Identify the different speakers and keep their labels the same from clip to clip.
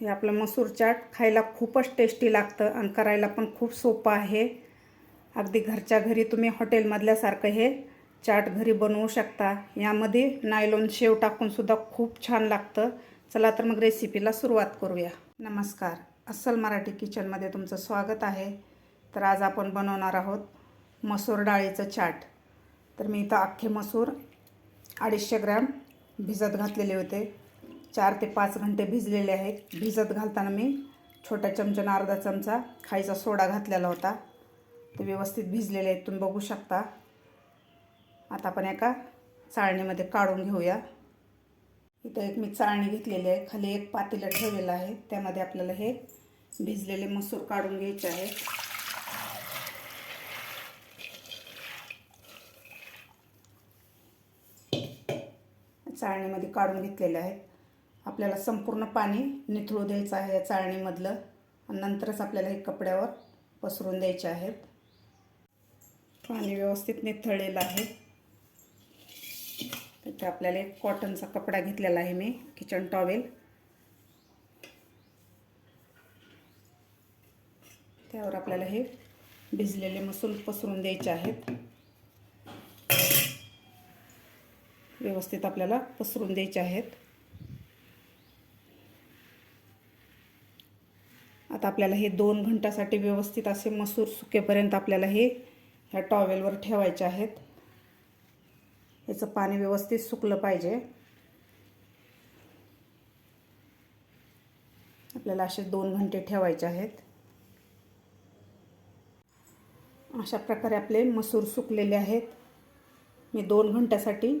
Speaker 1: हे आपलं मसूर चाट खायला खूपच टेस्टी लागतं आणि करायला पण खूप सोपं आहे. अगदी घरच्या घरी तुम्ही हॉटेलमधल्यासारखं हे चाट घरी बनवू शकता. यामध्ये नायलॉन शेव टाकूनसुद्धा खूप छान लागतं. चला तर मग रेसिपीला सुरुवात करूया. नमस्कार. अस्सल मराठी किचनमध्ये तुमचं स्वागत आहे. तर आज आपण बनवणार आहोत मसूर डाळीचं चाट. तर मी इथं अख्खे मसूर अडीचशे ग्रॅम भिजत घातलेले होते. चार ते पाच घंटे भिजलेले आहेत. भिजत घालताना मी छोट्या चमच्यानं अर्धा चमचा खायचा सोडा घातलेला होता. ते व्यवस्थित भिजलेले आहेत. तुम्ही बघू शकता. आता आपण एका चाळणीमध्ये काढून घेऊया. इथं एक मी चाळणी घेतलेली आहे. खाली एक पातेलं ठेवलेलं आहे. त्यामध्ये आपल्याला हे भिजलेले मसूर काढून घ्यायचे आहे. चाळणीमध्ये काढून घेतलेले आहेत. आपल्याला संपूर्ण पाणी निथळू द्यायचं आहे या चाळणीमधलं. आणि नंतरच आपल्याला हे कपड्यावर पसरून द्यायचे आहेत. पाणी व्यवस्थित निथळलेलं आहे. तिथे आपल्याला एक कॉटनचा कपडा घेतलेला आहे मी किचन टॉवेल. त्यावर आपल्याला हे भिजलेले मसूल पसरून द्यायचे आहेत. व्यवस्थित आपल्याला पसरून द्यायचे आहेत. आता आपल्याला हे दोन घंट्यासाठी व्यवस्थित असे मसूर सुकेपर्यंत आपल्याला हे ह्या टॉवेलवर ठेवायचे आहेत. याचं पाणी व्यवस्थित सुकलं पाहिजे. आपल्याला असे दोन घंटे ठेवायचे आहेत. अशा प्रकारे आपले मसूर सुकलेले आहेत. मी दोन घंट्यासाठी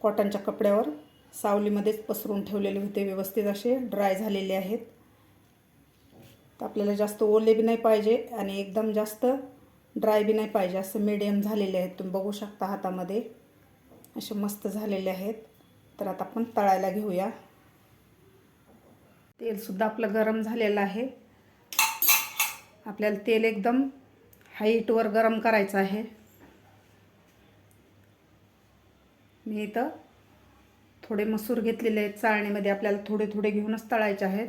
Speaker 1: कॉटनच्या कपड्यावर सावलीमध्येच पसरून ठेवलेले होते. व्यवस्थित असे ड्राय झालेले आहेत. तर आपल्याला जास्त ओले बी नाही पाहिजे आणि एकदम जास्त ड्राय बी नाही पाहिजे. असं मिडियम झालेले आहेत. तुम्ही बघू शकता हातामध्ये. असे मस्त झालेले आहेत. तर आता आपण तळायला घेऊया. तेलसुद्धा आपलं गरम झालेलं आहे. आपल्याला तेल एकदम हाईटवर गरम करायचं आहे. मी इथं थोडे मसूर घेतलेले आहेत. चाळणीमध्ये आपल्याला थोडे थोडे घेऊनच तळायचे आहेत.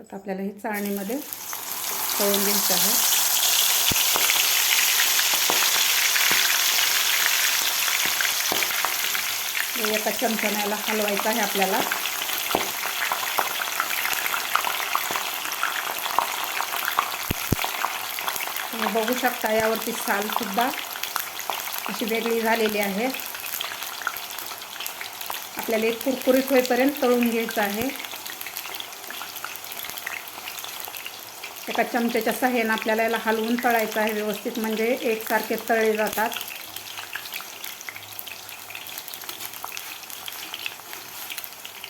Speaker 1: तर आपल्याला हे चाळणीमध्ये तळून घ्यायचं आहे. एका चमच्याने हलवायचं आहे आपल्याला. तुम्ही बघू शकता यावरती सालसुद्धा अशी वेगळी झालेली आहे. आपल्याला एक कुरकुरीत होईपर्यंत तळून घ्यायचं आहे. एका चमच्याच्या सहाय्यानं आपल्याला याला हलवून तळायचं आहे व्यवस्थित म्हणजे एकसारखे तळले जातात.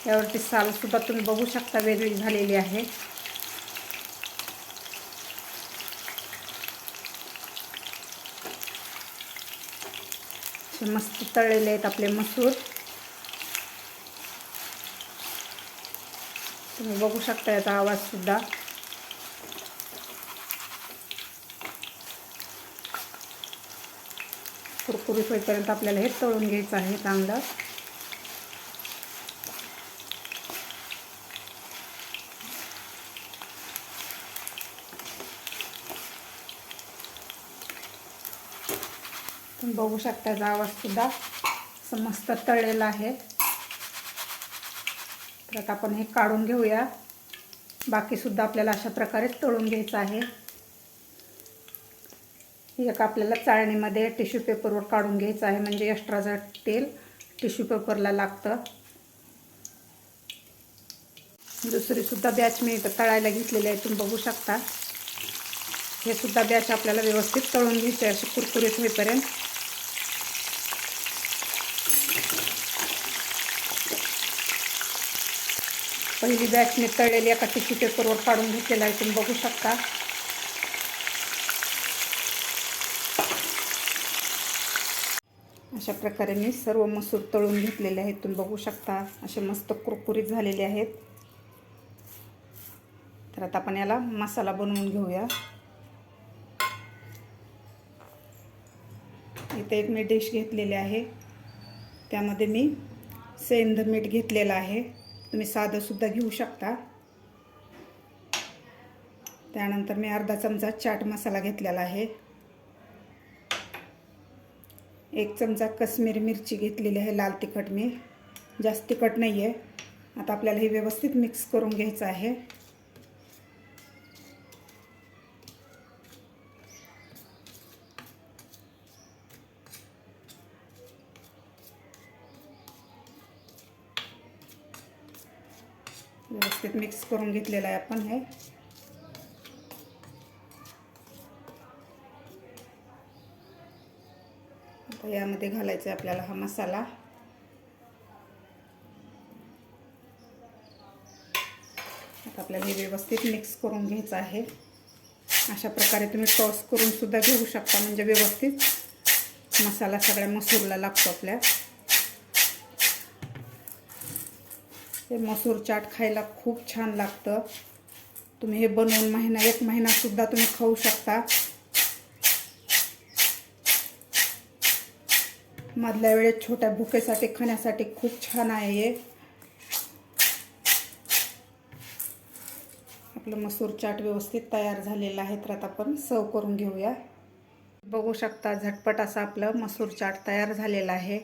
Speaker 1: यावरती सालसुद्धा तुम्ही बघू शकता वेगळी झालेली आहे. मस्त तळलेले आहेत आपले मसूर. तुम्ही बघू शकता याचा आवाजसुद्धा कुरकुरीत होईपर्यंत आपल्याला हे तळून घ्यायचं आहे चांगलं. तुम्ही बघू शकता याचा आवाजसुद्धा असं मस्त तळलेला आहे. तर आता आपण हे काढून घेऊया. बाकीसुद्धा आपल्याला अशा प्रकारे तळून घ्यायचं आहे. एक आपल्याला चाळणीमध्ये टिश्यू पेपरवर काढून घ्यायचं आहे. म्हणजे एक्स्ट्राचं तेल टिश्यू पेपरला लागतं. दुसरीसुद्धा बॅच मी इथं तळायला घेतलेली आहे. तुम्ही बघू शकता. हे सुद्धा बॅच आपल्याला व्यवस्थित तळून घ्यायचे असे कुरकुरीत होईपर्यंत. पहिली बॅच मी तळलेली एका टिश्यू पेपरवर काढून घेतलेला आहे. तुम्ही बघू शकता. अशा प्रकारे मी सर्व मसूर तळून घेतलेले आहेत. तुम्ही बघू शकता असे मस्त कुरकुरीत झालेले आहेत. तर आता आपण याला मसाला बनवून घेऊया. इथे एक मी डिश घेतलेली आहे. त्यामध्ये मी सेंध मीठ घेतलेलं आहे. तुम्ही साधंसुद्धा घेऊ शकता. त्यानंतर मी अर्धा चमचा चाट मसाला घेतलेला आहे. एक चमचा कश्मीरी मिरची घेतलेली आहे लाल तिखट मी. जास्त तिखट नाही आहे आता आपल्याला हे व्यवस्थित मिक्स करून घ्यायचं आहे. व्यवस्थित मिक्स करून घेतलेलं आहे आपण हे. आता यामध्ये घालायचा आहे आपल्याला हा मसाला. आता आपल्याला हे व्यवस्थित मिक्स करून घ्यायचं आहे. अशा प्रकारे तुम्ही टॉस करून सुद्धा घेऊ शकता म्हणजे व्यवस्थित. मसाला सगळ्या मसूरला लागतो आपल्या. हे मसूर चाट खायला खूप छान लागतं. तुम्ही हे बनवून महिना एक महिनासुद्धा तुम्ही खाऊ शकता. मधल्या वेळेत छोट्या भुकेसाठी खाण्यासाठी खूप छान आहे हे. आपलं मसूर चाट व्यवस्थित तयार झालेला आहे तर आता आपण सर्व करून घेऊया. बघू शकता झटपट असं आपलं मसूर चाट तयार झालेलं आहे.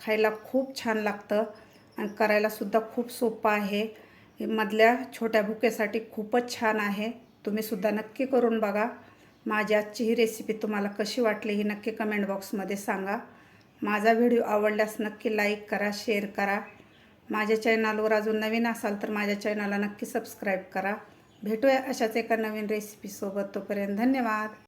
Speaker 1: खायला खूप छान लागतं आणि करायलासुद्धा खूप सोपं आहे. मधल्या छोट्या भुकेसाठी खूपच छान आहे. तुम्हीसुद्धा नक्की करून बघा. माझी आजची ही रेसिपी तुम्हाला कशी वाटली ही नक्की कमेंट बॉक्समध्ये सांगा. माझा व्हिडिओ आवडल्यास नक्की लाईक करा शेअर करा. माझ्या चॅनलवर अजून नवीन असाल तर माझ्या चॅनलला नक्की सबस्क्राईब करा. भेटूया अशाच एका नवीन रेसिपीसोबत तोपर्यंत धन्यवाद.